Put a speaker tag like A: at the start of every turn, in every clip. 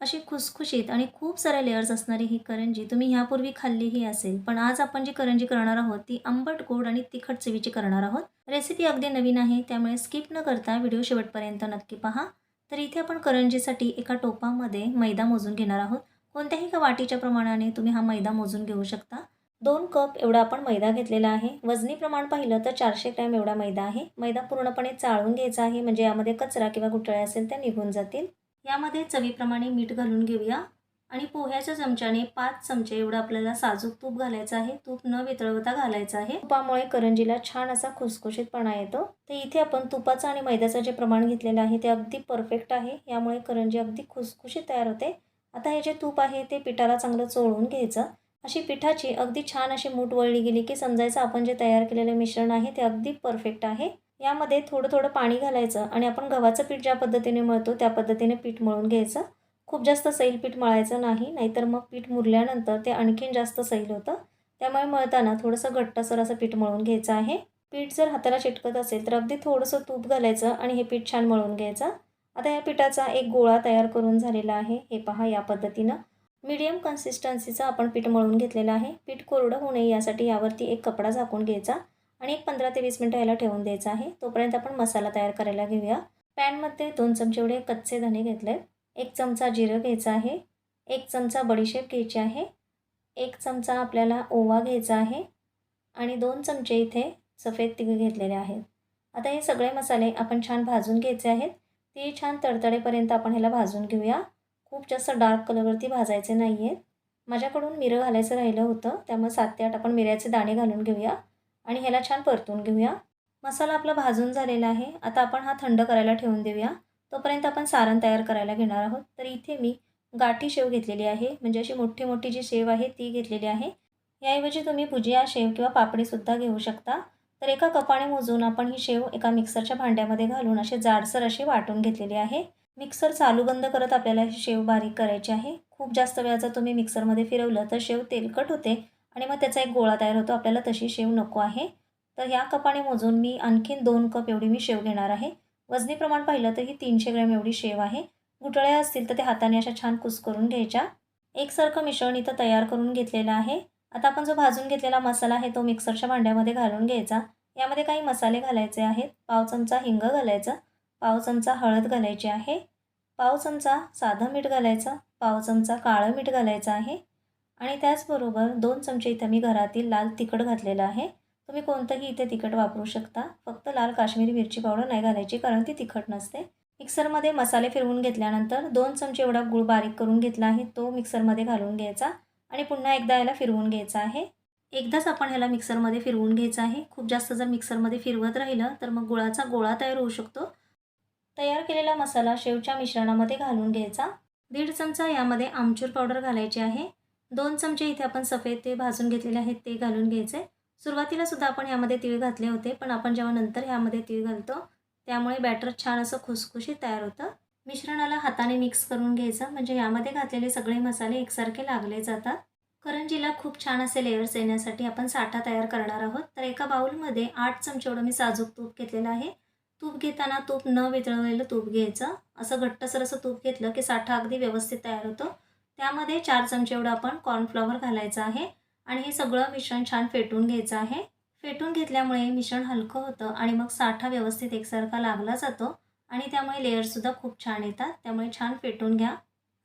A: अशी खुसखुशीत आणि खूप साऱ्या लेअर्स असणारी ही करंजी तुम्ही ह्यापूर्वी खाल्लीही असेल पण आज आपण जी करंजी करणार आहोत ती आंबट गोड आणि तिखट चवीची करणार आहोत. रेसिपी अगदी नवीन आहे त्यामुळे स्किप न करता व्हिडिओ शेवटपर्यंत नक्की पहा. तर इथे आपण करंजीसाठी एका टोपामध्ये मैदा मोजून घेणार आहोत. कोणत्याही का वाटीच्या प्रमाणाने तुम्ही हा मैदा मोजून घेऊ शकता. दोन कप एवढा आपण मैदा घेतलेला आहे. वजनी प्रमाण पाहिलं तर चारशे ग्रॅम एवढा मैदा आहे. मैदा पूर्णपणे चाळून घ्यायचा आहे म्हणजे यामध्ये कचरा किंवा गुठळ्या असेल त्या निघून जातील. यामध्ये चवीप्रमाणे मीठ घालून घेऊया. आणि पोह्याच्या चमच्याने पाच चमचे एवढं आपल्याला साजूक तूप घालायचं आहे. तूप न वितळवता घालायचं आहे. तुपामुळे करंजीला छान असा खुसखुशीतपणा येतो. तर इथे आपण तुपाचं आणि मैद्याचं जे प्रमाण घेतलेलं आहे ते अगदी परफेक्ट आहे. यामुळे करंजी अगदी खुसखुशीत तयार होते. आता हे जे तूप आहे ते पिठाला चांगलं चोळून घ्यायचं. अशी पिठाची अगदी छान अशी मूठ वळली गेली की समजायचं आपण जे तयार केलेलं मिश्रण आहे ते अगदी परफेक्ट आहे. यामध्ये थोडं थोडं पाणी घालायचं आणि आपण गव्हाचं पीठ ज्या पद्धतीने मळतो त्या पद्धतीने पीठ मळून घ्यायचं. खूप जास्त सैल पीठ मळायचं नाही नाहीतर मग पीठ मुरल्यानंतर ते आणखीन जास्त सैल होतं. त्यामुळे मळताना थोडंसं घट्टसर असं पीठ मळून घ्यायचं आहे. पीठ जर हाताला चिटकत असेल तर अगदी थोडंसं तूप घालायचं आणि हे पीठ छान मळून घ्यायचं. आता या पिठाचा एक गोळा तयार करून झालेला आहे. हे पहा या पद्धतीनं. मीडियम कन्सिस्टन्सीचं आपण पीठ मळून घेतलेलं आहे. पीठ कोरडं होऊ नये यासाठी यावरती एक कपडा झाकून घ्यायचा. आणि एक पंधरा ते वीस मिनटं याला ठेवून द्यायचं आहे. तोपर्यंत आपण मसाला तयार करायला घेऊया. पॅनमध्ये दोन चमचे एवढे कच्चे धणे घेतले एक चमचा जिरं घ्यायचं आहे. एक चमचा बडीशेप घ्यायची आहे. एक चमचा आपल्याला ओवा घ्यायचा आहे. आणि दोन चमचे इथे सफेद तिळ घेतलेले आहेत. आता हे सगळे मसाले आपण छान भाजून घ्यायचे आहेत. ते छान तडतडेपर्यंत आपण ह्याला भाजून घेऊया. खूप जास्त डार्क कलरवरती भाजायचे नाही आहेत माझ्याकडून मिरं घालायचं राहिलं होतं. त्यामुळे सात ते आठ आपण मिऱ्याचे दाणे घालून घेऊया. आणि ह्याला छान परतून घेऊया. मसाला आपला भाजून झालेला आहे. आता आपण हा थंड करायला ठेवून देऊया. तोपर्यंत आपण सारण तयार करायला घेणार आहोत. तर इथे मी गाठी शेव घेतलेली आहे. म्हणजे अशी मोठी मोठी जी शेव आहे ती घेतलेली आहे. याऐवजी तुम्ही भुजिया शेव किंवा पापडीसुद्धा घेऊ शकता. तर एका कपाने मोजून आपण ही शेव एका मिक्सरच्या भांड्यामध्ये घालून असे जाडसर अशी वाटून घेतलेली आहे. मिक्सर चालू बंद करत आपल्याला ही शेव बारीक करायची आहे. खूप जास्त वेळा जर तुम्ही मिक्सरमध्ये फिरवलं तर शेव तेलकट होते. आणि मग त्याचा एक गोळा तयार होतो. आपल्याला तशी शेव नको आहे. तर ह्या कपाने मोजून मी आणखीन दोन कप एवढी मी शेव घेणार आहे. वजनी प्रमाण पाहिलं तर ही तीनशे ग्रॅम एवढी शेव आहे. गुठळ्या असतील तर ते हाताने अशा छान कुस करून घ्यायच्या एकसारखं मिश्रण इथं तयार करून घेतलेलं आहे. आता आपण जो भाजून घेतलेला मसाला आहे तो मिक्सरच्या भांड्यामध्ये घालून घ्यायचा. यामध्ये काही मसाले घालायचे आहेत. पाव चमचा हिंग घालायचं. पाव चमचा हळद घालायची आहे. पाव चमचा साधं मीठ घालायचं. पाव चमचा काळं मीठ घालायचं आहे. आणि त्याचबरोबर दोन चमचे इथं मी घरातील लाल तिखट घातलेलं आहे. तुम्ही कोणतंही इथे तिखट वापरू शकता. फक्त लाल काश्मीरी मिरची पावडर नाही घालायची कारण ती तिखट नसते. मिक्सरमध्ये मसाले फिरवून घेतल्यानंतर दोन चमचे एवढा गूळ बारीक करून घेतला आहे तो मिक्सरमध्ये घालून घ्यायचा आणि पुन्हा एकदा याला फिरवून घ्यायचा आहे. एकदाच आपण ह्याला मिक्सरमध्ये फिरवून घ्यायचं आहे. खूप जास्त जर मिक्सरमध्ये फिरवत राहिलं तर मग गुळाचा गोळा तयार होऊ शकतो. तयार केलेला मसाला शेवच्या मिश्रणामध्ये घालून घ्यायचा. दीड चमचा यामध्ये आमचूर पावडर घालायची आहे. दोन चमचे इथे आपण सफेद ते भाजून घेतलेले आहेत ते घालून घ्यायचे सुरुवातीला सुद्धा आपण यामध्ये तीळ घातले होते पण आपण जेव्हा नंतर ह्यामध्ये तीळ घालतो त्यामुळे बॅटर छान असं खुसखुशीत तयार होतं. मिश्रणाला हाताने मिक्स करून घ्यायचं म्हणजे यामध्ये घातलेले सगळे मसाले एकसारखे लागले जातात. करंजीला खूप छान असे लेअर्स येण्यासाठी आपण साठा तयार करणार आहोत. तर एका बाउलमध्ये आठ चमचे एवढं मी साजूक तूप घेतलेलं आहे. तूप घेताना तूप न वितळवलेलं तूप घ्यायचं. असं घट्टसर असं तूप घेतलं की साठा अगदी व्यवस्थित तयार होतो. त्यामध्ये चार चमचे एवढं आपण कॉर्नफ्लॉवर घालायचं आहे. आणि हे सगळं मिश्रण छान फेटून घ्यायचं आहे. फेटून घेतल्यामुळे मिश्रण हलकं होतं आणि मग साठा व्यवस्थित एकसारखा लागला जातो. आणि त्यामुळे लेअरसुद्धा खूप छान येतात. त्यामुळे छान फेटून घ्या.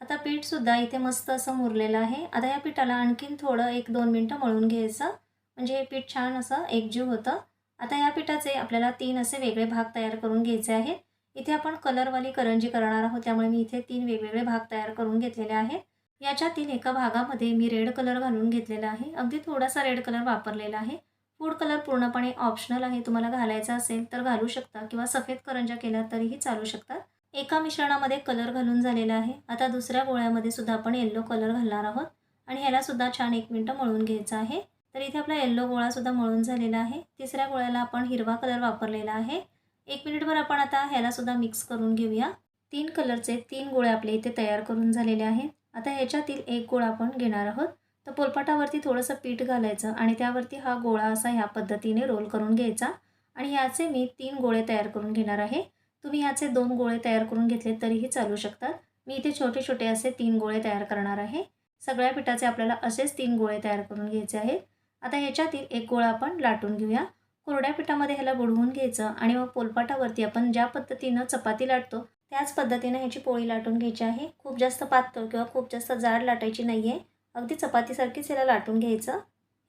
A: आता पीठसुद्धा इथे मस्त असं मुरलेलं आहे. आता या पिठाला आणखीन थोडं एक दोन मिनटं मळून घ्यायचं. म्हणजे हे पीठ छान असं एकजीव होतं. आता या पिठाचे आपल्याला तीन असे वेगळे भाग तयार करून घ्यायचे आहेत. इथे आपण कलरवाली करंजी करणार आहोत. त्यामुळे मी इथे तीन वेगवेगळे भाग तयार करून घेतलेले आहेत. याच्यातील एका भागामध्ये मी रेड कलर घालून घेतलेला आहे. अगदी थोडासा रेड कलर वापरलेला आहे. फूड कलर पूर्णपणे ऑप्शनल आहे. तुम्हाला घालायचा असेल तर घालू शकता किंवा सफेद करंजा केल्या तरीही चालू शकतात एका मिश्रणामध्ये कलर घालून झालेला आहे. आता दुसऱ्या गोळ्यामध्ये सुद्धा आपण येल्लो कलर घालणार आहोत. आणि ह्याला सुद्धा छान एक मिनटं मळून घ्यायचं आहे. तर इथे आपला येल्लो गोळासुद्धा मळून झालेला आहे. तिसऱ्या गोळ्याला आपण हिरवा कलर वापरलेला आहे. एक मिनिटभर आपण आता ह्यालासुद्धा मिक्स करून घेऊया. तीन कलरचे तीन गोळे आपले इथे तयार करून झालेले आहेत. आता ह्याच्यातील एक गोळा आपण घेणार आहोत. तर पोलपाटावरती थोडंसं पीठ घालायचं आणि त्यावरती हा गोळा असा ह्या पद्धतीने रोल करून घ्यायचा. आणि ह्याचे मी तीन गोळे तयार करून घेणार आहे. तुम्ही ह्याचे दोन गोळे तयार करून घेतले तरीही चालू शकतात. मी इथे छोटे छोटे असे तीन गोळे तयार करणार आहे. सगळ्या पिठाचे आपल्याला असेच तीन गोळे तयार करून घ्यायचे आहेत. आता ह्याच्यातील एक गोळा आपण लाटून घेऊया. कोरड्या पिठामध्ये ह्याला बुडवून घ्यायचं आणि मग पोलपाटावरती आपण ज्या पद्धतीनं चपाती लाटतो त्याच पद्धतीनं ह्याची पोळी लाटून घ्यायची आहे. खूप जास्त पातळ किंवा खूप जास्त जाड लाटायची नाही आहे अगदी चपातीसारखीच ह्याला लाटून घ्यायचं.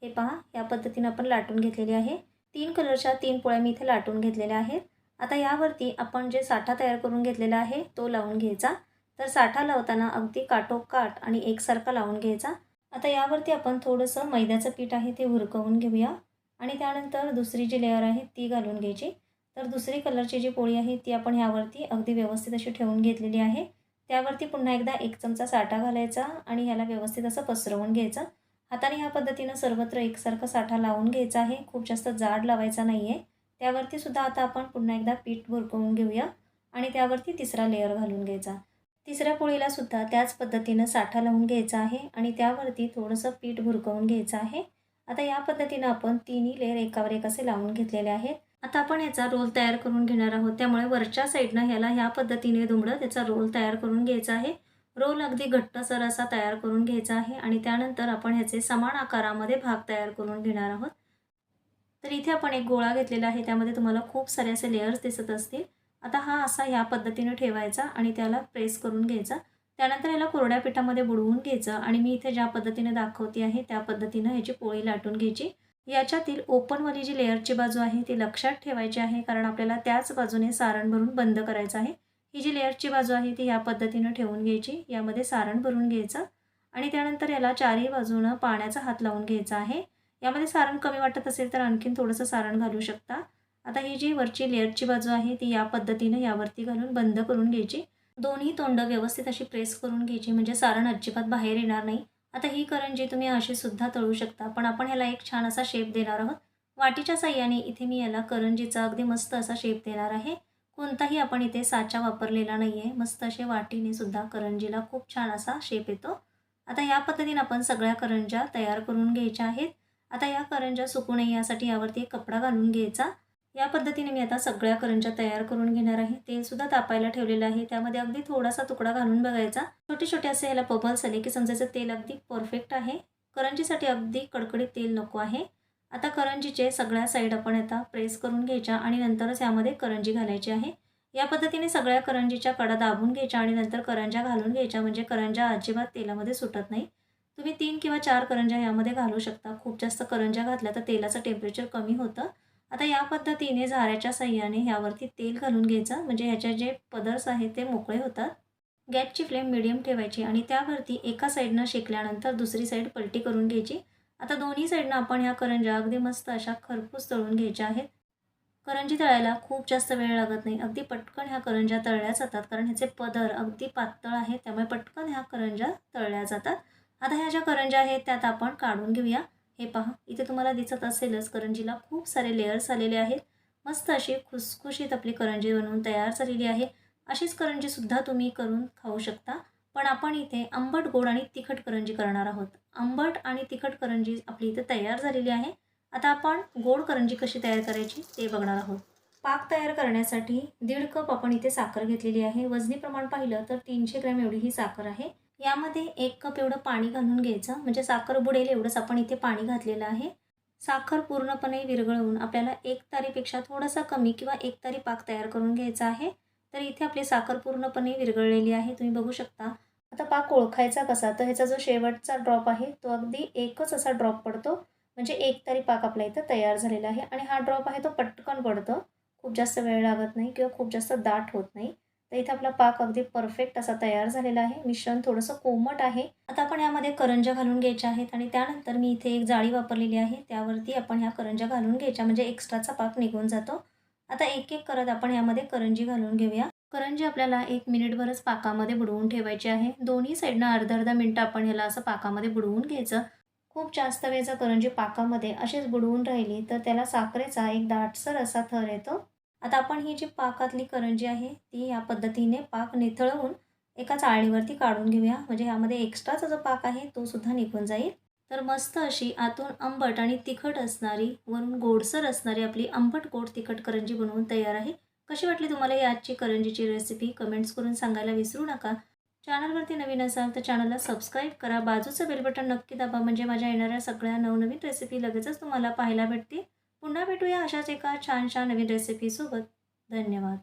A: हे पहा या पद्धतीनं आपण लाटून घेतलेली आहे. तीन कलरच्या तीन पोळ्या मी इथे लाटून घेतलेल्या आहेत. आता यावरती आपण जे साठा तयार करून घेतलेला आहे तो लावून घ्यायचा. तर साठा लावताना अगदी काटोकाट आणि एकसारखा लावून घ्यायचा. आता यावरती आपण थोडंसं मैद्याचं पीठ आहे ते हुरकवून घेऊया. आणि त्यानंतर दुसरी जी लेअर आहे ती घालून घ्यायची. तर दुसरी कलरची जी पोळी आहे ती आपण ह्यावरती अगदी व्यवस्थित अशी ठेवून घेतलेली आहे. त्यावरती पुन्हा एकदा एक चमचा साठा घालायचा आणि ह्याला व्यवस्थित असं पसरवून घ्यायचं. हाताने ह्या पद्धतीनं सर्वत्र एकसारखा साठा लावून घ्यायचा आहे. खूप जास्त जाड लावायचा नाही आहे त्यावरती सुद्धा आता आपण पुन्हा एकदा पीठ भुरकवून घेऊया आणि त्यावरती तिसरा लेअर घालून घ्यायचा. तिसऱ्या पोळीला सुद्धा त्याच पद्धतीनं साठा लावून घ्यायचा आहे आणि त्यावरती थोडंसं पीठ भुरकवून घ्यायचं आहे. आता या पद्धतीनं आपण तिन्ही लेअर एकावर एक असे लावून घेतलेले आहेत. आता आपण याचा रोल तयार करून घेणार आहोत. त्यामुळे वरच्या साईडनं ह्याला ह्या पद्धतीने दुमडं त्याचा रोल तयार करून घ्यायचा आहे. रोल अगदी घट्टसर असा तयार करून घ्यायचा आहे आणि त्यानंतर आपण ह्याचे समान आकारामध्ये भाग तयार करून घेणार आहोत. तर इथे आपण एक गोळा घेतलेला आहे. त्यामध्ये तुम्हाला खूप सारे असे लेअर्स दिसत असतील. आता हा असा ह्या पद्धतीने ठेवायचा आणि त्याला प्रेस करून घ्यायचा. त्यानंतर याला कोरड्या पिठामध्ये बुडवून घ्यायचं आणि मी इथे ज्या पद्धतीने दाखवते आहे त्या पद्धतीनं ह्याची पोळी लाटून घ्यायची. याच्यातील ओपनवाली जी लेअरची बाजू आहे ती लक्षात ठेवायची आहे कारण आपल्याला त्याच बाजूने सारण भरून बंद करायचं आहे. ही जी लेअरची बाजू आहे ती या पद्धतीनं ठेवून घ्यायची यामध्ये सारण भरून घ्यायचं आणि त्यानंतर याला चारही बाजूनं पाण्याचा हात लावून घ्यायचा आहे. यामध्ये सारण कमी वाटत असेल तर आणखीन थोडंसं सारण घालू शकता. आता ही जी वरची लेअरची बाजू आहे ती या पद्धतीनं यावरती घालून बंद करून घ्यायची. दोन्ही तोंड व्यवस्थित अशी प्रेस करून घ्यायची म्हणजे सारण अजिबात बाहेर येणार नाही. आता ही करंजी तुम्ही अशी सुद्धा तळू शकता पण आपण ह्याला एक छान असा शेप देणार आहोत. वाटीच्या साह्याने इथे मी याला करंजीचा अगदी मस्त असा शेप देणार आहे. कोणताही आपण इथे साचा वापरलेला नाही आहे मस्त असे वाटीने सुद्धा करंजीला खूप छान असा शेप येतो. आता या पद्धतीने आपण सगळ्या करंज्या तयार करून घ्यायच्या आहेत. आता या करंज्या सुकू नये यासाठी यावरती एक कपडा घालून घ्यायचा. या पद्धतीने मी आता सगळ्या करंजा तयार करून घेणार आहे. तेलसुद्धा तापायला ठेवलेलं आहे. त्यामध्ये अगदी थोडासा तुकडा घालून बघायचा. छोटे छोटे असे याला बबल्स आले की समजायचं तेल अगदी परफेक्ट आहे. करंजीसाठी अगदी कडकडीत तेल नको आहे. आता करंजीचे सगळ्या साईड आपण आता प्रेस करून घ्यायच्या आणि नंतरच यामध्ये करंजी घालायची आहे. या पद्धतीने सगळ्या करंजीच्या कडा दाबून घ्यायच्या आणि नंतर करंज्या घालून घ्यायच्या म्हणजे करंज्या अजिबात तेलामध्ये सुटत नाही. तुम्ही तीन किंवा चार करंज्या यामध्ये घालू शकता. खूप जास्त करंज्या घातल्या तर तेलाचं टेम्परेचर कमी होतं. आता या पद्धतीने झाऱ्याच्या सहाय्याने ह्यावरती तेल घालून घ्यायचं. म्हणजे ह्याचे जे पदर्स आहेत ते मोकळे होतात. गॅसची फ्लेम मिडियम ठेवायची आणि त्यावरती एका साईडनं शेकल्यानंतर दुसरी साईड पलटी करून घ्यायची. आता दोन्ही साईडनं आपण ह्या करंज्या अगदी मस्त अशा खरपूस तळून घ्यायच्या आहेत. करंजी तळायला खूप जास्त वेळ लागत नाही. अगदी पटकन ह्या करंज्या तळल्या जातात. कारण ह्याचे पदर अगदी पातळ आहेत. त्यामुळे पटकन ह्या करंज्या तळल्या जातात. आता ह्या ज्या करंज्या आहेत त्यात आपण काढून घेऊया. हे पहा इथे तुम्हाला दिसत असेलच करंजीला खूप सारे लेयर्स आलेले आहेत. मस्त अशी खुसखुशीत आपली करंजी बनवून तयार झालेली आहे. अशीच करंजीसुद्धा तुम्ही करून खाऊ शकता. पण आपण इथे आंबट गोड आणि तिखट करंजी करणार आहोत. आंबट आणि तिखट करंजी आपली इथे तयार झालेली आहे. आता आपण गोड करंजी कशी तयार करायची ते बघणार आहोत. पाक तयार करण्यासाठी दीड कप आपण इथे साखर घेतलेली आहे. वजनी प्रमाण पाहिलं तर तीनशे ग्रॅम एवढी ही साखर आहे. यामध्ये एक कप एवढं पाणी घालून घ्यायचं. म्हणजे साखर बुडेल एवढंच. आपण इथे पाणी घातलेलं आहे. साखर पूर्णपणे विरघळवून आपल्याला एक तारीपेक्षा थोडासा कमी किंवा एक तारी पाक तयार करून घ्यायचा आहे. तर इथे आपली साखर पूर्णपणे विरघळलेली आहे. तुम्ही बघू शकता. आता पाक ओळखायचा कसा? तर ह्याचा जो शेवटचा ड्रॉप आहे तो अगदी एकच असा ड्रॉप पडतो. म्हणजे एक तारी पाक आपल्या इथं तयार झालेला आहे. आणि हा ड्रॉप आहे तो पटकन पडतो. खूप जास्त वेळ लागत नाही किंवा खूप जास्त दाट होत नाही. तर इथे आपला पाक अगदी परफेक्ट असा तयार झालेला आहे. मिश्रण थोडंसं कोमट आहे. आता आपण यामध्ये करंज्या घालून घ्यायच्या आहेत आणि त्यानंतर मी इथे एक जाळी वापरलेली आहे. त्यावरती आपण ह्या करंजा घालून घ्यायच्या म्हणजे एक्स्ट्राचा पाक निघून जातो. आता एक एक करत आपण यामध्ये करंजी घालून घेऊया. करंजी आपल्याला एक मिनिटभरच पाकामध्ये बुडवून ठेवायची आहे. दोन्ही साईडनं अर्धा अर्धा मिनटं आपण ह्याला असं पाकामध्ये बुडवून घ्यायचं. खूप जास्त वेळ जर करंजी पाकामध्ये अशीच बुडवून राहिली तर त्याला साखरेचा एक दाटसर असा थर येतो. आता आपण ही जी पाकातली करंजी आहे ती या पद्धतीने पाक निथळवून एका चाळणीवरती काढून घेऊया. म्हणजे ह्यामध्ये एक्स्ट्राचा जो पाक आहे तो सुद्धा निघून जाईल. तर मस्त अशी आतून आंबट आणि तिखट असणारी वरून गोडसर असणारी आपली आंबट गोड तिखट करंजी बनवून तयार आहे. कशी वाटली तुम्हाला ही आजची करंजीची रेसिपी कमेंट्स करून सांगायला विसरू नका. चॅनलवरती नवीन असाल तर चॅनलला सबस्क्राईब करा. बाजूचं बेल बटन नक्की दाबा. म्हणजे माझ्या येणाऱ्या सगळ्या नवनवीन रेसिपी लगेचच तुम्हाला पाहायला भेटतील. पुन्हा भेटूया अशाच एका छान छान नवीन रेसिपीसोबत धन्यवाद.